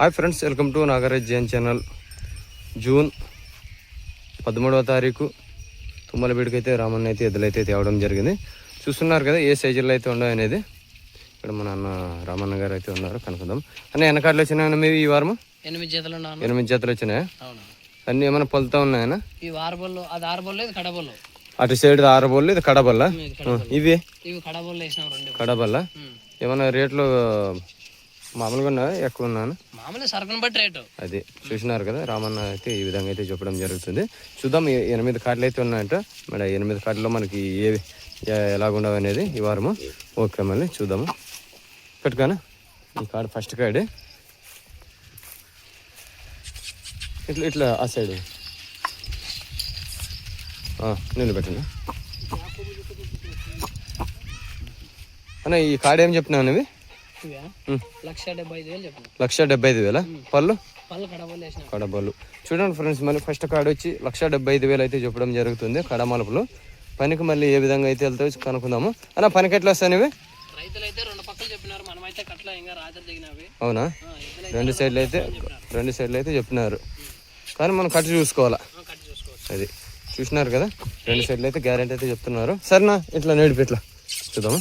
Hi friends welcome to Nagaraj Jain channel. June పదమూడవ తారీఖు తుమ్మలబీడికి అయితే రామన్న అయితే ఎద్దులైతే తేవడం జరిగింది. చూస్తున్నారు కదా ఏ సైజుల్లో అయితే ఉండవు అనేది. ఇక్కడ మన అన్న రామన్న గారు అయితే ఉన్నారు కనుక్కుందాం. అన్న వెనకాడలు వచ్చినాయన్న మీ ఈ వారము? ఎనిమిది జతలు ఎనిమిది జతలు వచ్చినాయా? అన్నీ ఏమైనా పొలుతా ఉన్నాయన్న ఆరుబొల్లు అది ఆరుబొల్లు ఇది కడబొల్లు అటు సైడ్ ఆరబోళ్ళు ఇది కడబల్ల ఇవి? కడబొల్లు కడబల్ల. ఏమైనా రేట్లు మామూలుగా ఎక్కువ ఉన్నాను మామూలు సరుకుని బట్టి రేటు. అది చూసినారు కదా రామన్న అయితే ఈ విధంగా అయితే చెప్పడం జరుగుతుంది. చూద్దాం ఎనిమిది కార్డులు అయితే ఉన్నాయంట. మరి ఎనిమిది కార్డులో మనకి ఏవి ఎలాగుండవు అనేది ఈ వారము. ఓకే మళ్ళీ చూద్దాము. పెట్టుకానా? ఈ కార్డు ఫస్ట్ కార్డు. ఇట్లా ఇట్లా ఆ సైడ్. నీళ్ళు పెట్టండి. అన్న ఈ కార్డు ఏం చెప్తున్నావు ఉమ్. లక్ష డెబ్బై ఐదు వేలు పళ్ళు? కడబలు చూడండి ఫ్రెండ్స్ మళ్ళీ ఫస్ట్ కార్డు వచ్చి లక్ష డెబ్బై ఐదు వేలు అయితే చెప్పడం జరుగుతుంది కడమలుపులు పనికి మళ్ళీ ఏ విధంగా అయితే వెళ్తాయో కనుక్కుందాము. అన్న పనికి ఎట్లా వస్తాయి అవునా రెండు సైడ్లు అయితే రెండు సైడ్లు అయితే చెప్పినారు. కానీ మనం కట్టు చూసుకోవాలా? కట్ చూసుకోవచ్చు. అది. చూసినారు కదా? రెండు సైడ్లు అయితే గ్యారెంటీ అయితే చెప్తున్నారు. సరేనా? ఇట్లా నేడిపి ఇట్లా. చూద్దాము?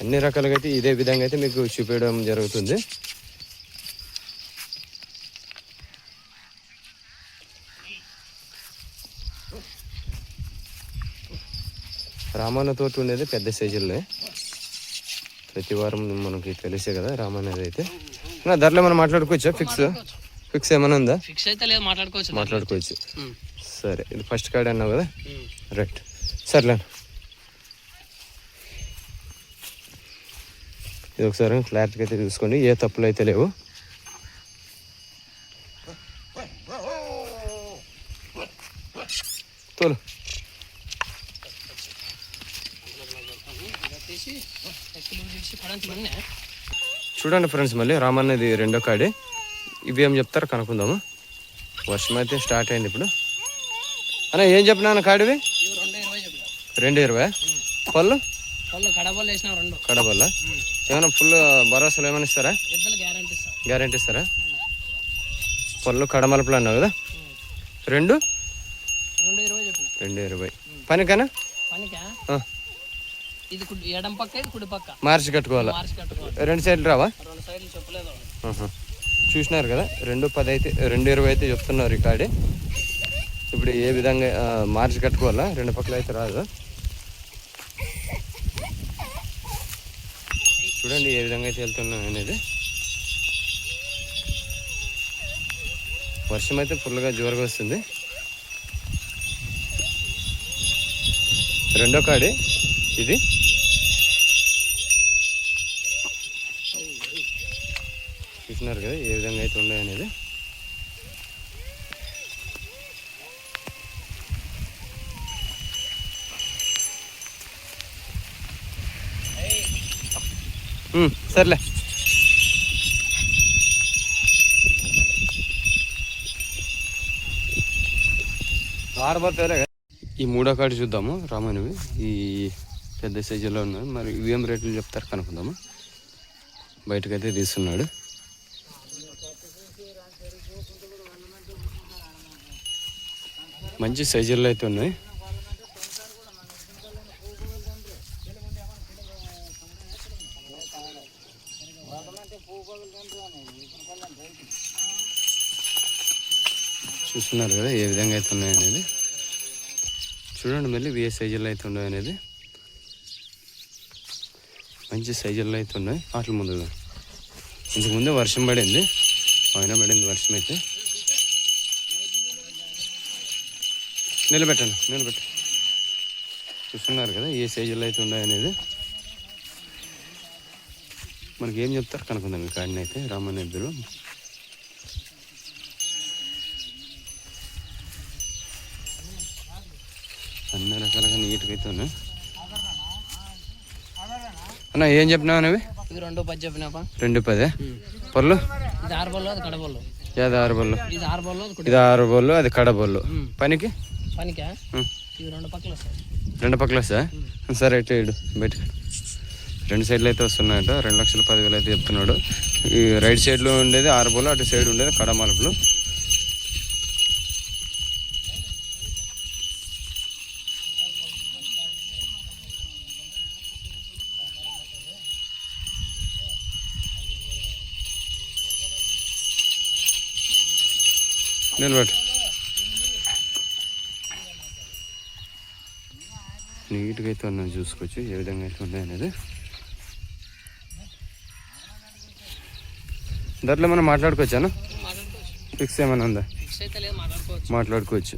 అన్ని రకాలుగా అయితే ఇదే విధంగా అయితే మీకు చూపించడం జరుగుతుంది. రామన్న తోట ఉండేది పెద్ద సైజుల్లో ప్రతి వారం మనకి తెలిసే కదా రామన్నది అయితే. నా ధరలో మనం మాట్లాడుకోవచ్చా? ఫిక్స్ ఫిక్స్ ఏమైనా ఉందా? ఫిక్స్ అయితే లేదు మాట్లాడుకోవచ్చు. మాట్లాడుకోవచ్చు. సరే ఇది ఫస్ట్ కార్డ్ అన్నావు కదా. రైట్ సర్లే ఇది ఒకసారి క్లారిటీగా అయితే చూసుకోండి. ఏ తప్పులు అయితే లేవు. తోలు. చూడండి ఫ్రెండ్స్ మళ్ళీ రామన్నది రెండో కాడే. ఇవి ఏం చెప్తారో కనుక్కుందాము. వర్షం అయితే స్టార్ట్ అయింది ఇప్పుడు. అన్న ఏం చెప్పినాను కాడివి? రెండు ఇరవై. చెప్పిన పళ్ళు కడబొల్లు? ఏమైనా ఫుల్ భరోసాలు ఏమైనా ఇస్తారా? గ్యారంటీ ఇస్తాం. గ్యారెంటీ ఇస్తారా? పళ్ళు కడమలుపులు అన్నావు కదా? రెండు? రెండు ఇరవై పనికనా? మార్చి కట్టుకోవాలా? రెండు సైడ్లు రావా. చూసినారు కదా? రెండు పది అయితే రెండు ఇరవై అయితే చెప్తున్నారు ఈ కాడే. ఇప్పుడు ఏ విధంగా మార్చి కట్టుకోవాలా? రెండు పక్కల అయితే రాదు? చూడండి ఏ విధంగా అయితే వెళ్తున్నాం అనేది. వర్షం అయితే ఫుల్గా జోరుగా వస్తుంది. రెండో కాడి ఇది. చూసినారు కదా ఏ విధంగా అయితే ఉన్నాయనేది సర్లే. ఆరబోతారే ఈ మూడో కాడి చూద్దాము రామానివి ఈ పెద్ద సైజులో ఉన్నాయి మరి ఇవి ఏం రేట్లు చెప్తారు కనుక్కుందాము. బయటకైతే తీస్తున్నాడు. మంచి సైజుల్లో అయితే ఉన్నాయి. చూస్తున్నారు కదా ఏ విధంగా అయితే ఉన్నాయి అనేది. చూడండి మళ్ళీ ఏ సైజుల్లో అయితే ఉన్నాయి అనేది. మంచి సైజుల్లో అయితే ఉన్నాయి. వాటి ముందు ఇంతకుముందే వర్షం పడింది. పైన పడింది వర్షం అయితే. నిలబెట్టండి నిలబెట్ట చూస్తున్నారు కదా ఏ సైజుల్లో అయితే ఉన్నాయి అనేది. మనకి ఏం చెప్తారు కనుక్కుందాం ఈ కాడిని అయితే రామన్ ఇద్దరు. అన్ని రకాలుగా నీట్గా అయితే ఉన్నాయి. అన్న ఏం చెప్పినావు ఇది రెండు పది చెప్పినాపా రెండు పదే? పళ్ళు ఇది ఆరు బొల్లు అది ఆరు బళ్ళు ఇది ఆరు బొల్లు అది ఇది ఆరు బళ్ళు అది కడ బళ్ళు ఉమ్. పనికి? పనికా. ఇది రెండు పక్కలు వస్తాయి. రెండు పక్కల వస్తా సరే ఇటు ఇడు బయటకు. రెండు సైడ్లు అయితే వస్తున్నాయట. రెండు లక్షల పదివేలు అయితే చెప్తున్నాడు. ఈ రైట్ సైడ్లో ఉండేది ఆరుబోలు అటు సైడ్ ఉండేది కడమలుపులు. నిలబెట్టు. నీట్గా అయితే ఉన్నాను చూసుకోవచ్చు. ఏ విధంగా అయితే ఉన్నాయనేది దాంట్లో మనం మాట్లాడుకోవచ్చానా మాట్లాడుకోవచ్చు? ఫిక్స్ ఏమైనా ఉందా? మాట్లాడుకోవచ్చు.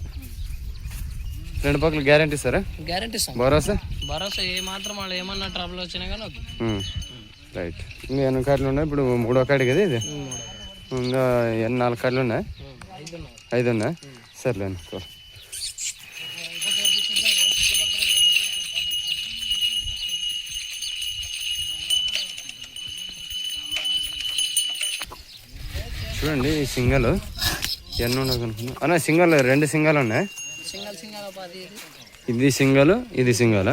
రెండు పక్కల గ్యారంటీ ఇస్తాం. భరోసా? భరోసా ఏ మాత్రం వాళ్ళు ఏమన్నా ట్రబుల్ వచ్చినా కానీ వద్దు ఉమ్. రైట్ ఇంకా ఎన్ని కార్డులు ఉన్నాయి? ఇప్పుడు మూడో కార్డు కదా ఇది? ఇంకా ఎన్ని నాలుగు కార్డులు ఉన్నాయి? ఐదు ఉన్నాయి. ఐదు ఉన్నాయి. సర్లేండి చూడండి ఈ సింగల్. ఎన్ని ఉండవు అనుకున్నా అన్న సింగల్ రెండు సింగల్ ఉన్నాయి. ఇది. సింగల్ ఇది సింగల్?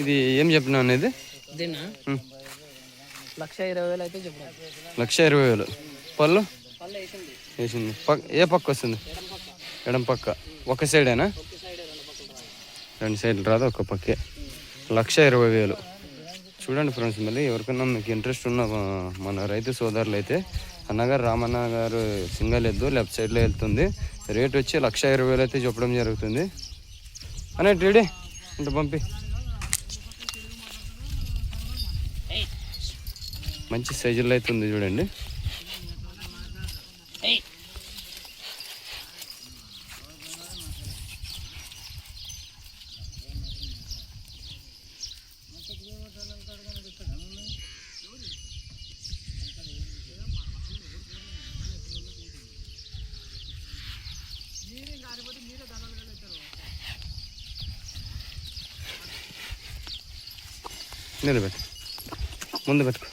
ఇది ఏం చెప్పినా అనేది. లక్ష ఇరవై వేలు అయితే లక్ష ఇరవై వేలు. పళ్ళు? వేసింది. ఏ పక్క వస్తుంది? ఎడం పక్క. ఒక సైడేనా? రెండు సైడ్లు రాదు ఒక పక్కే. లక్ష ఇరవై వేలు. చూడండి ఫ్రెండ్స్ మళ్ళీ ఎవరికైనా మీకు ఇంట్రెస్ట్ ఉన్న మన రైతు సోదరులు అయితే అన్నగారు రామన్న గారు సింగల్ ఎద్దు లెఫ్ట్ సైడ్లో వెళ్తుంది. రేట్ వచ్చి లక్ష ఇరవై వేలు అయితే చెప్పడం జరుగుతుంది. అనే టీడీ అంటే పంపి. మంచి సైజుల్లో అయితే ఉంది చూడండి. నిలబెట్టు. ముందు పెట్టుకో.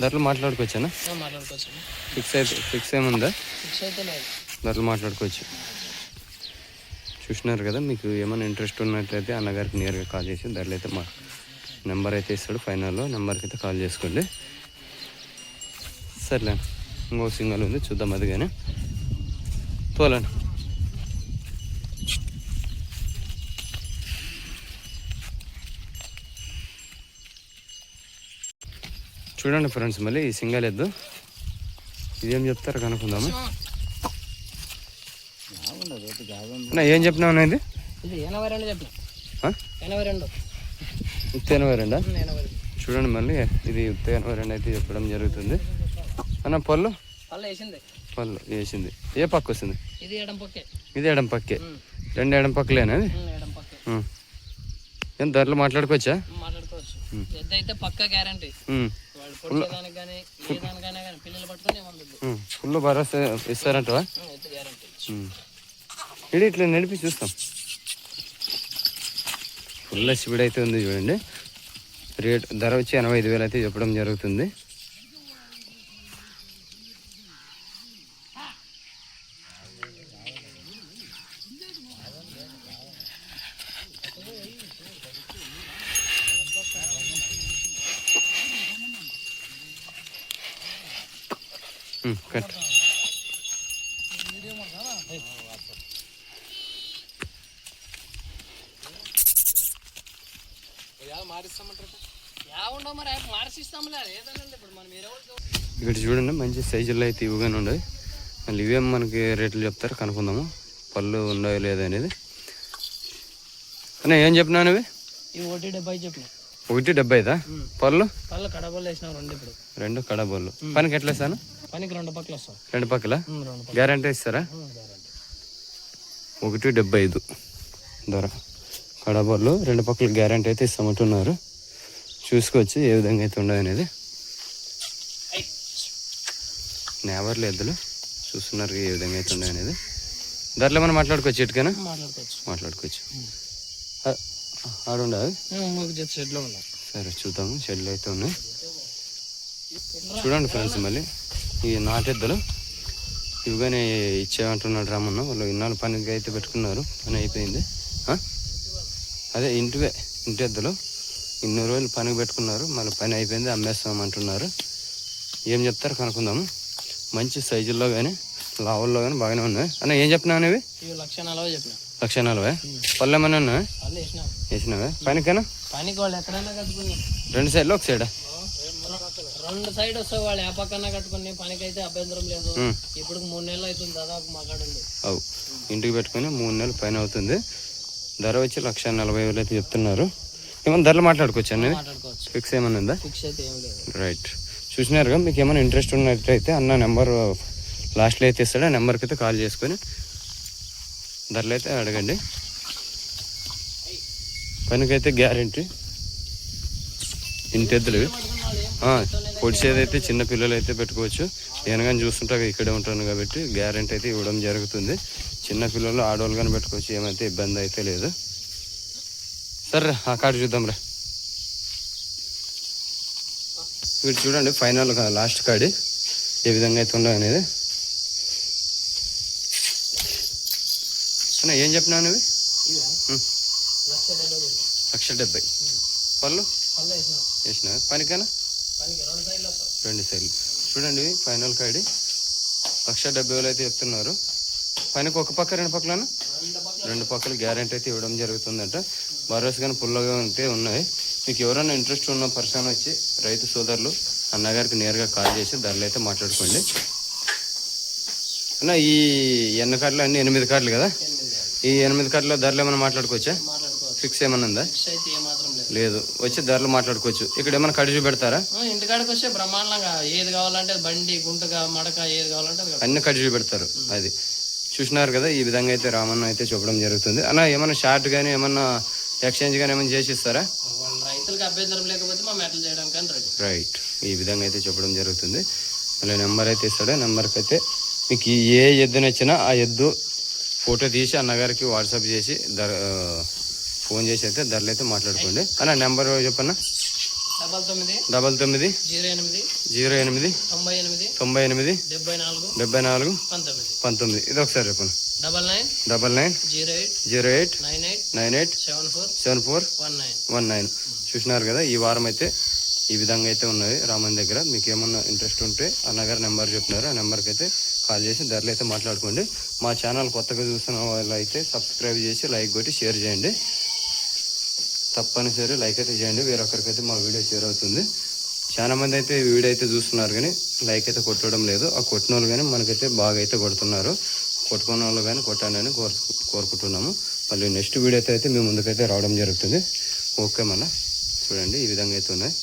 దాంట్లో మాట్లాడుకోవచ్చానా? మాట్లాడుకోవచ్చు ఫిక్స్ అయితే ఫిక్స్ ఏముందా? ఫిక్స్ అయితే లేదు. దాంట్లో మాట్లాడుకోవచ్చు. చూసినారు కదా మీకు ఏమైనా ఇంట్రెస్ట్ ఉన్నట్లయితే అన్నగారికి నేరుగా కాల్ చేసి దాంట్లో అయితే మా నెంబర్ అయితే ఇస్తాడు ఫైనల్లో నెంబర్కి అయితే కాల్ చేసుకోండి. సర్లే ఇంకో సింగల్ ఉంది చూద్దాం అది కానీ తోలండి. చూడండి ఫ్రెండ్స్ మళ్ళీ ఈ సింగల్ ఎద్దు. ఇదేం చెప్తారు కనుక్కుందాము? ఏం చెప్పినావు అనేది ఇది? ఎనభై రెండు చెప్పిన? ఎనభై రెండు. ఎనభై చూడండి మళ్ళీ ఇది ఉత్త ఎనభై రెండు అయితే చెప్పడం జరుగుతుంది. అన్న పళ్ళు? పళ్ళు వేసింది. ఏ పక్క వస్తుంది? ఇది ఎడం పక్కే. ఇది ఎడం పక్కే. రెండు ఎడం పక్కలేనా అది. ఏం ధరలు మాట్లాడుకోవచ్చా? మాట్లాడుకోవచ్చు. పక్క గ్యారంటీ ఉం. ఫుల్ భరోసా ఇస్తారంటవా? ఇది ఇట్లా నడిపి చూస్తాం. ఫుల్ స్పీడ్ అయితే ఉంది చూడండి. రేట్ ధర వచ్చి ఎనభై ఐదు వేలు అయితే చెప్పడం జరుగుతుంది ఉం, కట్ యా ఉండవు మరి మార్చిస్తాంలే ఏదన్నా ఇప్పుడు మనం ఇరవై ఇక్కడ చూడండి మంచి సైజుల్లో అయితే ఇవ్వగానే ఉండవు మళ్ళీ ఇవేం మనకి రేట్లు చెప్తారు కనుక్కుందాము. పళ్ళు ఉండవు లేదా అనేది. అన్న ఏం చెప్పినాను ఇవి ఒకటి డెబ్బై చెప్పిన. ఒకటి డెబ్బైదా? పళ్ళు? పళ్ళు కడబలు వేసినాం రెండు ఇప్పుడు. రెండు కడబోళ్ళు పనికి ఎట్లా ఇస్తాను? పనికి రెండు పక్కలు వస్తాం. రెండు పక్కల? గ్యారంటీ ఇస్తారా? ఒకటి డెబ్బై ఐదు. ధర. కడబోళ్ళు రెండు పక్కల గ్యారంటీ అయితే ఇస్తామంటున్నారు. చూసుకోవచ్చు ఏ విధంగా అయితే ఉండదు అనేది. నేవర్లు ఎద్దులు చూస్తున్నారు ఏ విధంగా అయితే ఉండదు అనేది. ధరలో మనం మాట్లాడుకోవచ్చు ఇటుకైనా? మాట్లాడుకోవచ్చు. ఆడుండదు సరే చూద్దాము. షెడ్లు అయితే ఉన్నాయి. చూడండి ఫ్రెండ్స్ మళ్ళీ. ఈ నాటెద్దలు. ఇవిగానే ఇచ్చేమంటున్నాడు రామన్న వాళ్ళు ఇన్నాళ్ళు పనికి అయితే పెట్టుకున్నారు. పని అయిపోయింది? అదే ఇంటివే ఇంటి ఎద్దులు ఇన్ని రోజులు పనికి పెట్టుకున్నారు మళ్ళీ పని అయిపోయింది అమ్మేస్తాం అంటున్నారు ఏం చెప్తారు కనుక్కుందాము. మంచి సైజుల్లో కానీ లావుల్లో కానీ బాగానే ఉన్నాయి. అన్న ఏం ఇవి ఇవి లక్ష నలభై చెప్పిన. లక్ష నలభై. పళ్ళు ఏమన్నా ఉన్నాయా? వేసినావా? పనికైనా? పనికి వాళ్ళు ఎక్కడైనా కట్టుకుని. రెండు సైడ్లో ఒక సైడా? రెండు సైడ్ వస్తే వాళ్ళు ఏ పక్కన కట్టుకుని పనికి అయితే అభ్యంతరం లేదు. ఇప్పుడు మూడు నెలలు అవుతుంది దాదాపు అవు. ఇంటికి పెట్టుకుని మూడు నెలల పైన అవుతుంది. ధర వచ్చి లక్ష నలభై వేలు అయితే చెప్తున్నారు. ఏమైనా ధరలు మాట్లాడుకోవచ్చు అనేది ఫిక్స్ ఏమైనా ఉందా? రైట్ చూసినారుగా మీకు ఏమైనా ఇంట్రెస్ట్ ఉన్నట్టయితే అన్న నెంబర్ లాస్ట్లో అయితే ఇస్తాడు. ఆ నెంబర్కి అయితే కాల్ చేసుకొని ధరలు అయితే అడగండి. పనికైతే గ్యారంటీ ఇంటెద్దులు పొడిచేదైతే చిన్న పిల్లలు అయితే పెట్టుకోవచ్చు. నేను కానీ చూస్తుంటా ఇక్కడే ఉంటాను కాబట్టి గ్యారంటీ అయితే ఇవ్వడం జరుగుతుంది. చిన్న పిల్లలు ఆడవాళ్ళు కానీ పెట్టుకోవచ్చు ఏమైతే ఇబ్బంది అయితే లేదు. సరే ఆ కార్డు చూద్దాం రా వీడు చూడండి ఫైనల్ లాస్ట్ కాడి ఏ విధంగా అయితే ఉండవు అనేది. అన్న ఏం ఇవే ఉమ్, లక్ష డెబ్బై పళ్ళు? వేసినాం. పనికైనా? పనికి రెండు సైడ్లు చూడండి ఫైనల్ కాడి లక్ష డెబ్బై వేలు అయితే చెప్తున్నారు. పనికి ఒక పక్క రెండు పక్కలనా? రెండు పక్కల గ్యారంటీ అయితే ఇవ్వడం జరుగుతుందంట. భరోసా కానీ పుల్లగా ఉంటే ఉన్నాయి. మీకు ఎవరైనా ఇంట్రెస్ట్ ఉన్న పర్సన్ వచ్చి రైతు సోదరులు అన్నగారికి నేరుగా కాల్ చేసి ధరలు అయితే మాట్లాడుకోండి. అన్న ఈ ఎన్న కార్డులు అన్ని ఎనిమిది కార్డులు కదా. ఈ ఎనిమిది కార్డులో ధరలు ఏమైనా మాట్లాడుకోవచ్చా? ఫిక్స్ ఏమైనా ఉందా? లేదు. వచ్చి ధరలు మాట్లాడుకోవచ్చు. ఇక్కడ ఏమైనా కడి చూపెడతారా? ఆ, ఇంటికాడికి వస్తే బ్రహ్మాండంగా. ఏది కావాలంటే బండి గుంటగా మడక ఏది కావాలంటే. అన్ని కడి చూపెడతారు. అది. చూసినారు కదా ఈ విధంగా అయితే రామన్న అయితే చెప్పడం జరుగుతుంది. అన్న ఏమైనా షార్ట్ కానీ ఏమన్నా ఎక్స్చేంజ్ కానీ ఏమైనా చేసి ఇస్తారా వాళ్ళ రైతులకు అభ్యంతరం లేకపోతే మా మెటల్ చేయడానికి కానీ రెడీ. రైట్ ఈ విధంగా అయితే చెప్పడం జరుగుతుంది. మళ్ళీ నెంబర్ అయితే ఇస్తాడు. నెంబర్కి అయితే మీకు ఏ ఎద్దు నచ్చినా ఆ ఎద్దు ఫోటో తీసి అన్నగారికి వాట్సాప్ చేసి ధర ఫోన్ చేసి అయితే ధరలు అయితే మాట్లాడుకోండి. అన్న నెంబర్ చెప్పన్న? డబల్ తొమ్మిది డబల్ తొమ్మిది జీరో ఎనిమిది జీరో ఎనిమిది తొంభై ఎనిమిది తొంభై ఎనిమిది డెబ్బై నాలుగు డెబ్బై నాలుగు పంతొమ్మిది. పంతొమ్మిది. ఇది ఒకసారి చెప్పండి. Double nine double nine zero eight zero eight nine eight nine eight seven four seven four one nine. One nine. చూసినారు కదా ఈ వారం అయితే ఈ విధంగా అయితే ఉన్నది రామన్ దగ్గర. మీకు ఏమన్నా ఇంట్రెస్ట్ ఉంటే అన్నగారు నెంబర్ చెప్తున్నారు. ఆ నెంబర్కి అయితే కాల్ చేసి ధరలు అయితే మాట్లాడుకోండి. మా ఛానల్ కొత్తగా చూస్తున్న వాళ్ళు అయితే సబ్స్క్రైబ్ చేసి లైక్ కొట్టి షేర్ చేయండి. తప్పనిసరి లైక్ అయితే చేయండి వేరొకరికైతే మా వీడియో షేర్ అవుతుంది. చాలా మంది అయితే వీడియో అయితే చూస్తున్నారు కానీ లైక్ అయితే కొట్టడం లేదు. ఆ కొట్టిన వాళ్ళు కానీ మనకైతే బాగా అయితే కొడుతున్నారు. కొట్టుకున్న వాళ్ళు కానీ కొట్టండి అని కోరు కోరుకుంటున్నాము. మళ్ళీ నెక్స్ట్ వీడియో అయితే అయితే మీ ముందుకైతే రావడం జరుగుతుంది. ఓకే మన. చూడండి ఈ విధంగా అయితే ఉన్నాయి.